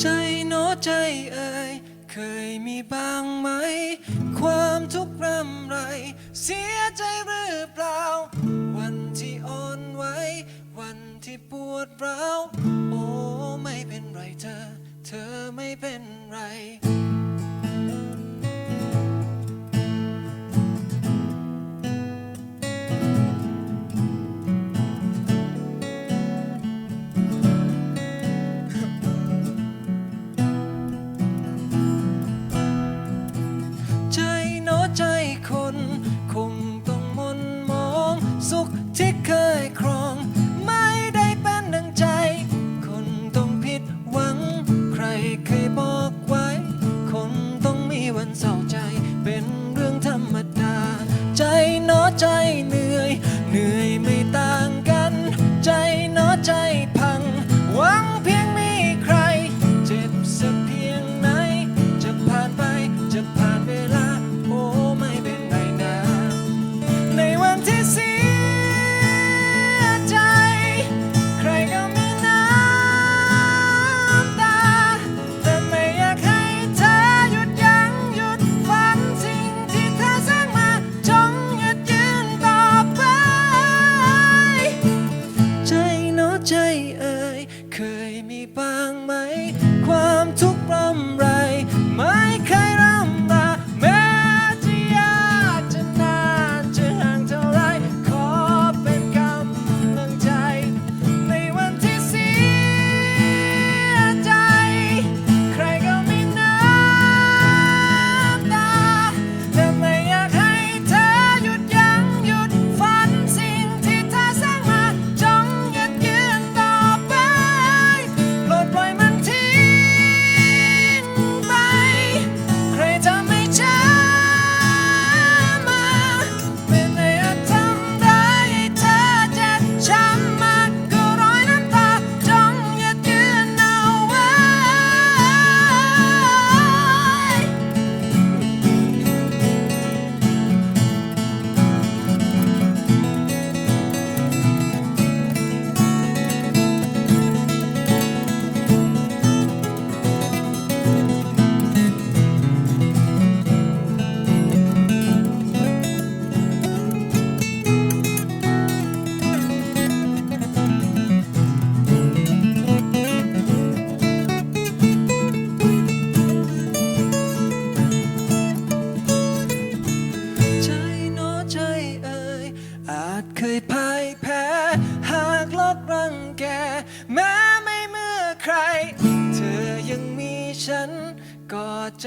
ใจโนใจเอ่ยเคยมีบ้างไหม ความทุกข์รำไร เสียใจหรือเปล่า วันที่อ่อนไหววันที่ปวดร้าว โอ้ ไม่เป็นไรเธอ เธอไม่เป็นไร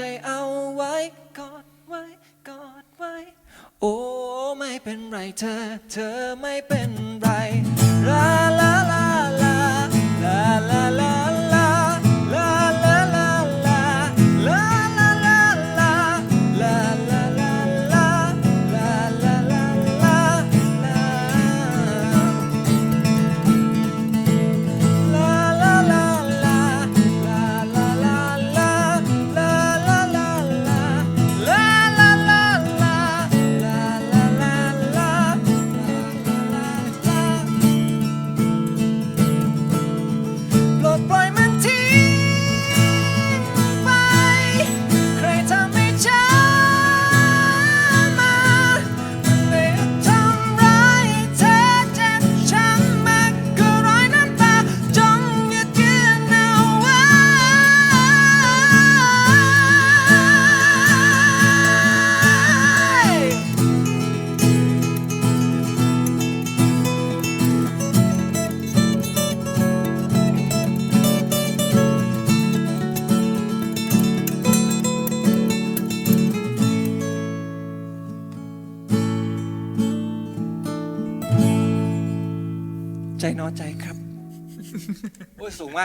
ใจเอาไว้กอดไว้กอดไว้ โอ้ไม่เป็นไรเธอ เธอไม่เป็นไรลาลา ใจน้อใจครับ โอ้ยสูงมาก